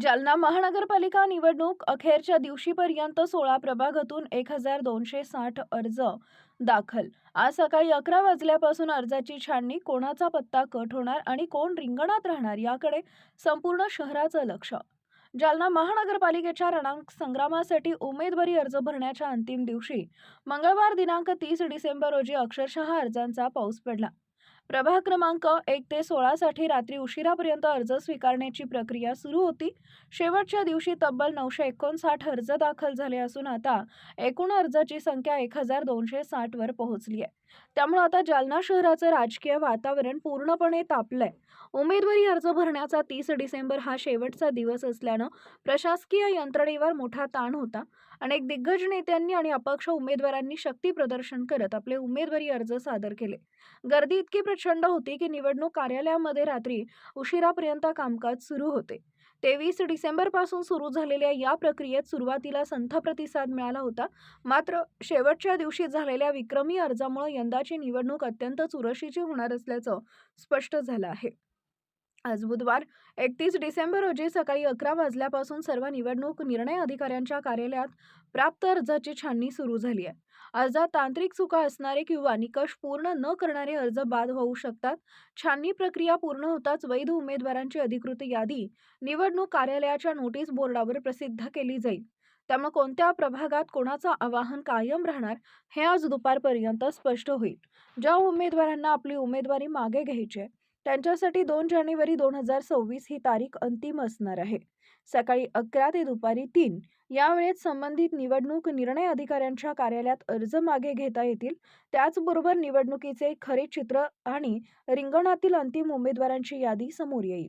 जालना महानगरपालिका निवडणूक अखेरच्या दिवशीपर्यंत सोळा प्रभागातून एक हजार दोनशे साठ अर्ज दाखल. आज सकाळी अकरा वाजल्यापासून अर्जाची छाननी कोणाचा पत्ता कट होणार आणि कोण रिंगणात राहणार याकडे संपूर्ण शहराचं लक्ष. जालना महानगरपालिकेच्या रणांक संग्रामासाठी उमेदवारी अर्ज भरण्याच्या अंतिम दिवशी मंगळवार दिनांक तीस डिसेंबर रोजी अक्षरशः अर्जांचा पाऊस पडला. प्रभाग क्रमांक एक ते सोळासाठी रात्री उशिरापर्यंत अर्ज स्वीकारण्याची प्रक्रिया सुरू होती. शेवटच्या दिवशी तब्बल नऊशे एकोणसाठ अर्ज दाखल झाले असून आता एकूण अर्जाची संख्या एक हजार दोनशे साठवर पोहोचली आहे. त्यामुळे आता जालना शहराचं राजकीय वातावरण पूर्णपणे तापलंय. उमेदवारी अर्ज भरण्याचा तीस डिसेंबर हा शेवटचा दिवस असल्यानं प्रशासकीय यंत्रणेवर मोठा ताण होता. अनेक दिग्गज नेत्यांनी आणि अपक्ष उमेदवारांनी शक्ती प्रदर्शन करत आपले उमेदवारी अर्ज सादर केले. गर्दी इतकी प्रचंड होती की निवडणूक कार्यालयामध्ये रात्री उशिरापर्यंत कामकाज सुरू होते. तेवीस डिसेंबरपासून सुरू झालेल्या या प्रक्रियेत सुरुवातीला संथ प्रतिसाद मिळाला होता. मात्र शेवटच्या दिवशी झालेल्या विक्रमी अर्जामुळे यंदाची निवडणूक अत्यंत चुरशीची होणार असल्याचं स्पष्ट झालं आहे. आज बुधवार एकतीस डिसेंबर रोजी सकाळी अकरा वाजल्यापासून सर्व निवडणूक निर्णय अधिकाऱ्यांच्या कार्यालयात प्राप्त अर्जाची छाननी सुरू झाली आहे. अर्जात तांत्रिक चुका असणारे किंवा निकष पूर्ण न करणारे अर्ज बाद होऊ शकतात. छाननी प्रक्रिया पूर्ण होताच वैध उमेदवारांची अधिकृत यादी निवडणूक कार्यालयाच्या नोटीस बोर्डावर प्रसिद्ध केली जाईल. त्यामुळे कोणत्या प्रभागात कोणाचं आवाहन कायम राहणार हे आज दुपारपर्यंत स्पष्ट होईल. ज्या उमेदवारांना आपली उमेदवारी मागे घ्यायची आहे त्यांच्यासाठी दोन जानेवारी दोन हजार सव्वीस ही तारीख अंतिम असणार आहे. सकाळी अकरा ते दुपारी तीन या वेळेत संबंधित निवडणूक निर्णय अधिकाऱ्यांच्या कार्यालयात अर्ज मागे घेता येतील. त्याचबरोबर निवडणुकीचे खरे चित्र आणि रिंगणातील अंतिम उमेदवारांची यादी समोर येईल.